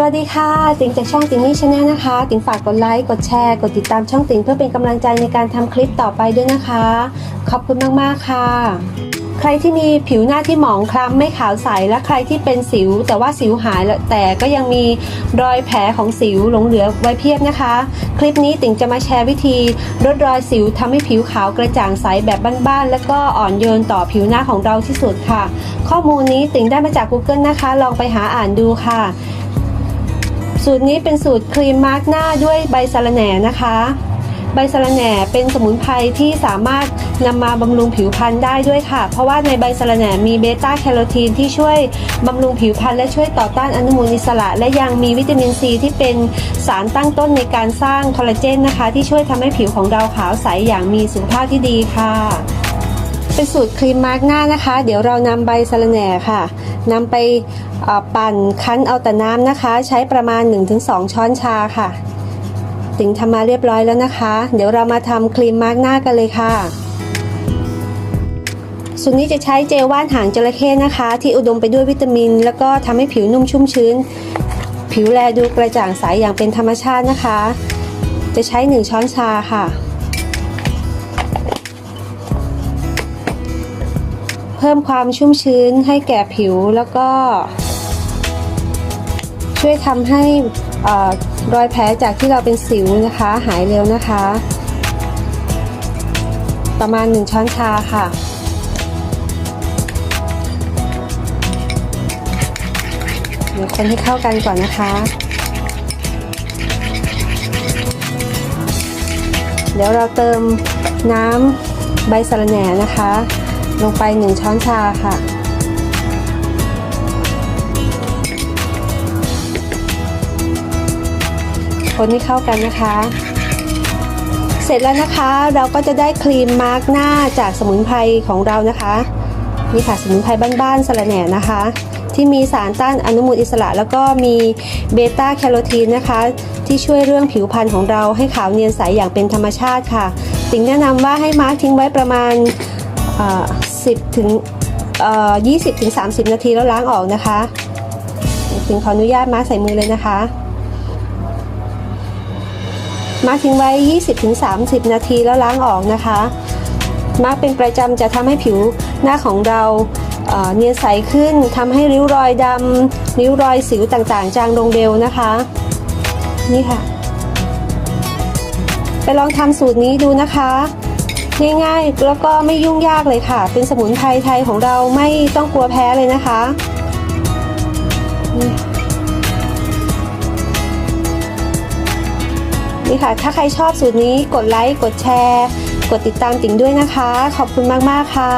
สวัสดีค่ะ ติงจากช่องติงนี่ชาแนลนะคะ ติงฝากกดไลค์ กดแชร์ กดติดตามช่องติงเพื่อเป็นกำลังใจในการทำคลิปต่อไปด้วยนะคะ ขอบคุณมาก ๆ ค่ะ ใครที่มีผิวหน้าที่หมองคล้ำไม่ขาวใส และใครที่เป็นสิว แต่ว่าสิวหายแล้วแต่ก็ยังมีรอยแผลของสิวหลงเหลือไว้เพียบนะคะ คลิปนี้ติงจะมาแชร์วิธีลดรอยสิวทำให้ผิวขาวกระจ่างใสแบบบ้านๆและก็อ่อนโยนต่อผิวหน้าของเราที่สุดค่ะ ข้อมูลนี้ติงได้มาจาก Google นะคะ ลองไปหาอ่านดูค่ะ สูตรนี้เป็นสูตรครีมมาร์กหน้าด้วยใบสะระแหน่นะคะ ใบสะระแหน่เป็นสมุนไพรที่สามารถนำมาบำรุงผิวพรรณได้ด้วยค่ะ เพราะว่าในใบสะระแหน่มีเบต้าแคโรทีนที่ช่วยบำรุงผิวพรรณและช่วยต่อต้านอนุมูลอิสระ และยังมีวิตามินซีที่เป็นสารตั้งต้นในการสร้างคอลลาเจนนะคะ ที่ช่วยทำให้ผิวของเราขาวใสอย่างมีสุขภาพที่ดีค่ะ เป็นสูตรครีมมาร์กหน้านะคะ เดี๋ยวเรานำใบสะระแหน่ค่ะนำไปปั่นคั้นเอาแต่น้ำนะคะ ใช้ประมาณ 1-2 ช้อนชาค่ะติงทำมาเรียบร้อยแล้วนะคะ เดี๋ยวเรามาทำครีมมาร์กหน้ากันเลยค่ะสูตรนี้จะใช้เจลว่านหางจระเข้นะคะ ที่อุดมไปด้วยวิตามิน แล้วก็ทำให้ผิวนุ่มชุ่มชื้น ผิวแลดูกระจ่างใสอย่างเป็นธรรมชาตินะคะ จะใช้ 1 ช้อนชาค่ะ เพิ่มความชุ่มชื้นให้แก่ผิวแล้วก็ ช่วยทำให้รอยแผลจากที่เราเป็นสิวนะคะ หายเร็วนะคะ ประมาณ 1 ช้อนชาค่ะเดี๋ยวคนให้เข้ากันก่อนนะคะเดี๋ยวเราเติมน้ำใบสะระแหน่นะคะ ลงไป 1 ช้อนชาค่ะ คนให้เข้ากันนะคะ เสร็จแล้วนะคะเราก็จะได้ครีมมาร์กหน้าจากสมุนไพรของเรานะคะนี่ค่ะสมุนไพรบ้านๆสะระแหน่นะคะ ที่มีสารต้านอนุมูลอิสระ แล้วก็มีเบต้าแคโรทีนนะคะ ที่ช่วยเรื่องผิวพรรณของเราให้ขาวเนียนใสอย่างเป็นธรรมชาติค่ะติ่งแนะนำว่าให้มาร์กทิ้งไว้ประมาณ เอ่อ10ถึงเอ่อ20ถึง30นาทีแล้วล้างออกนะคะถึงขออนุญาตมาใส่มือเลยนะคะ มาทิ้งไว้ 20ถึง30 นาทีแล้วล้างออกนะคะ มาเป็นประจำจะทำให้ผิวหน้าของเราเนียนใสขึ้นทำให้ริ้วรอยดำริ้วรอยสิวต่างๆ จางลงเร็วนะคะ นี่ค่ะ ไปลองทำสูตรนี้ดูนะคะ ง่ายๆ แล้วก็ไม่ยุ่งยากเลยค่ะ เป็นสมุนไพรไทยของเราไม่ต้องกลัวแพ้เลยนะคะ นี่ค่ะ ถ้าใครชอบสูตรนี้กดไลค์ กดแชร์ กดติดตามติ่งด้วยนะคะ ขอบคุณมากๆค่ะ